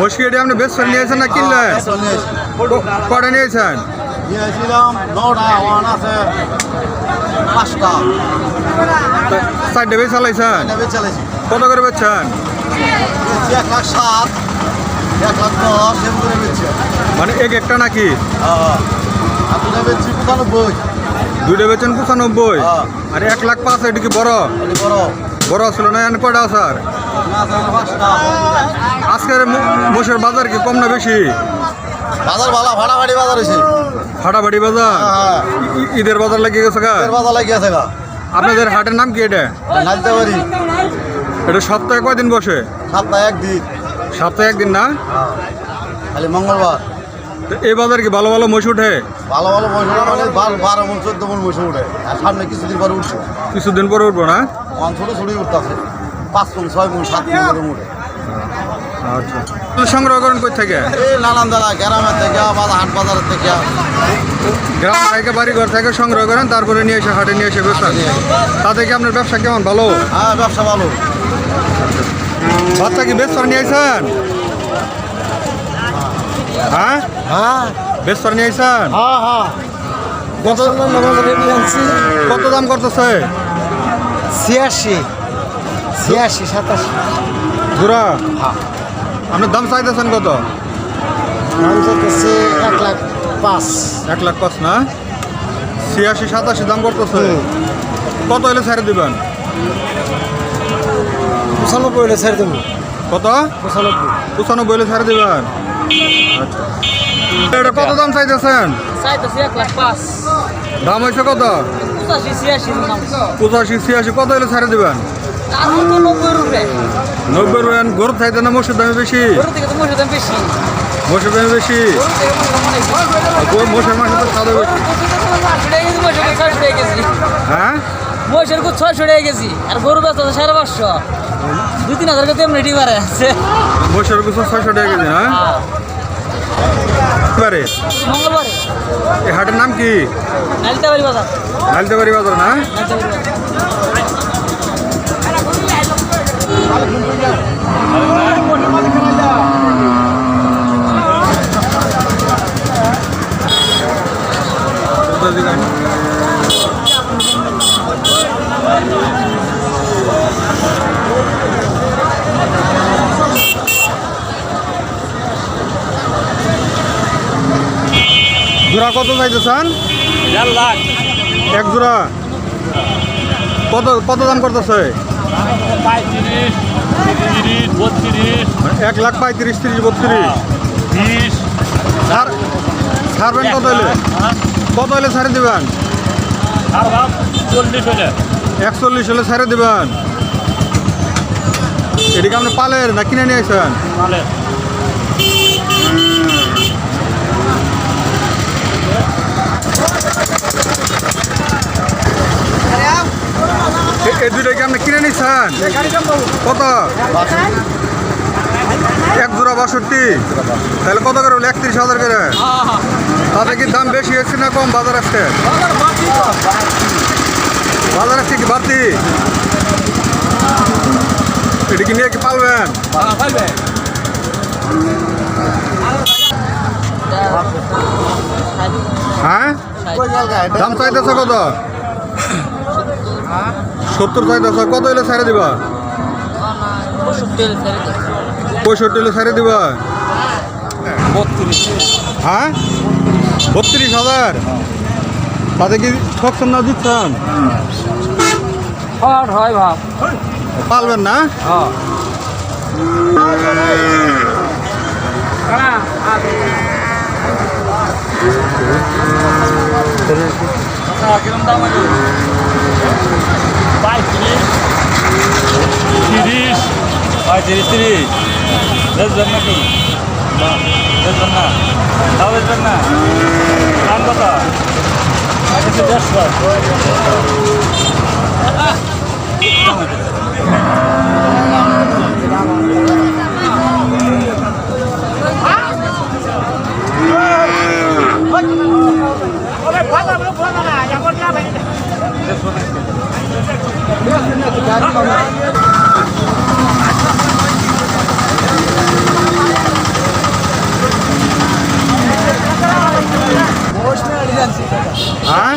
মুশকিলটি আপনি বেশ নিয়েছেন না কিনলেন? কটা নিয়েছেন নিয়েছিলাম নটা ওয়ান আছে পাঁচটা। চারটে বেশ চালাইছেন? কত করে বেচছেন? বেচছি এক লাখ সাত এক লাখ দশ এরকম করে বেচছে। মানে এক একটা নাকি? আর দুটা বেচছি পঁচানব্বই। দুইটা বেচেন পঁচানব্বই? হ্যাঁ। আর এক লাখ পাঁচ এটা কি বড়? বড়? বড় ছিল না কটা স্যার আজকের মোষের বাজার কি কম না বেশি? বাজার ভালো ফাটাফাটি বাজার হয়েছে ফাটাফাটি বাজার? হ্যাঁ ঈদের বাজার লেগে গেছে গা? বাজার লাগিয়ে আছে গা। আপনাদের হাটের নাম কি এটা? নাচতে পারি এটা সপ্তাহে কয়দিন বসে? সপ্তাহে একদিন। সপ্তাহে একদিন না? খালি মঙ্গলবার। এই বাজার কি ভালো ভালো মোষ উঠে? ভালো ভালো মহিষা মানে বারো মন চোদ্দ মন মহিষা উঠে। আর সামনে কিছুদিন পরে উঠছে। কিছুদিন পরে উঠবো না? ছোটো ছুটি উঠতেছে। পাঁচ মন ছয় মন সাত মন করে উঠে আচ্ছা। সংগ্রহ করেন কই থেকে? নানান দাদা গ্রামের থেকে বাজার হাট বাজারের থেকে। গ্রাম থেকে বাড়ি ঘর থেকে সংগ্রহ করেন তারপরে নিয়ে এসে হাটে নিয়ে এসে বেচেন। তাতে কি আপনার ব্যবসা কেমন ভালো? হ্যাঁ ব্যবসা ভালো। বাচ্চা কি বেচবার নিয়ে আইছেন? হ্যাঁ? হ্যাঁ। বেচবার নিয়ে আইছেন? হ্যাঁ হ্যাঁ। কত কত দাম করতেছে? ছিয়াশি। ছিয়াশি সাতাশি। জোড়া? আপনার দাম চাইতেছেন কত? দাম চলতেছে এক লাখ পাঁচ। এক লাখ পাঁচ না? ছিয়াশি সাতাশি দাম করতেছে। কত হলে ছেড়ে দিবেন? পঁচানব্বই হলে ছেড়ে দেবো। কত? পঁচানব্বই। পঁচানব্বই হলে ছেড়ে দিবেন? আচ্ছা। এটা কত দাম চাইতেছেন? চাইতেছি এক লাখ পাঁচ। দাম হয়েছে কত? পঁচাশি ছিয়াশি। পঁচাশি ছিয়াশি। কত হলে ছেড়ে দিবেন? নব্বই রুপে গরু চাইতে না মোষের দামে বেশি? মহিষের দাম বেশি? মহিষের। গো- মোষের মাংস তো সাদা বেশি। মহিষের মহিষের হ্যাঁ? মহিষের খুব ছয়শো টাকা কেজি। আর গরু ব্যস্ত আছে সাড়ে পাঁচশো। দুই তিন হাজার এমনি ডিমারে আছে। মোষের গুছো ছয়শো টাকা কেজি হ্যাঁ। এবারে? মঙ্গলবারে। এই হাটের নাম কি? নালিতাবাড়ি বাজার। হালতেবাড়ি বাজার না নালিতাবাড়ি বাজার। জোড়া কত দেড় লাখ। এক জোড়া। কত কত দাম করতেছে? এক লাখ পঁয়ত্রিশ, তিরিশ, বত্রিশ। বিশ ছাড় ছাড়বেন কত হলে কত হলে ছাড়ে দেবেন? একচল্লিশ হলে ছাড়ে দেবেন। এদিকে আপনি পালের না কিনে নিয়ে আসেন এই দুইটা কি আপনি কিনে নিচ্ছেন কত? এক জোড়া তাহলে কত করে হলো? হাজার করে। তাতে দাম বেশি হচ্ছে না কম বাজার আসছে বাজার আসছে কি এটা কি কি পালবেন? হ্যাঁ? দাম চাইতেছে কত? সত্তর চাইতেছে কত হলে ছেড়ে দিবা? পঁয়ষট্টি হলে ছেড়ে দিবা। হ্যাঁ? বত্রিশ হাজার। তাতে কি ঠকছেন না দিচ্ছেন হয় পালবেন না? কিরম দাম আছে পঁয়ত্রিশ তিরিশ পঁয়ত্রিশ তিরিশ বেচবেন নাকি না, বেচবেন না তাও বেচবেন না দাম কত একশো হ্যাঁ?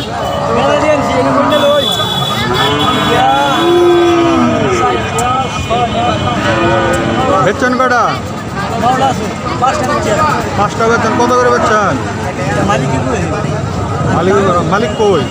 বেচছেন কটা পাঁচটা বেচছেন। কত করে বেচছেন? মালিক মালিক কই?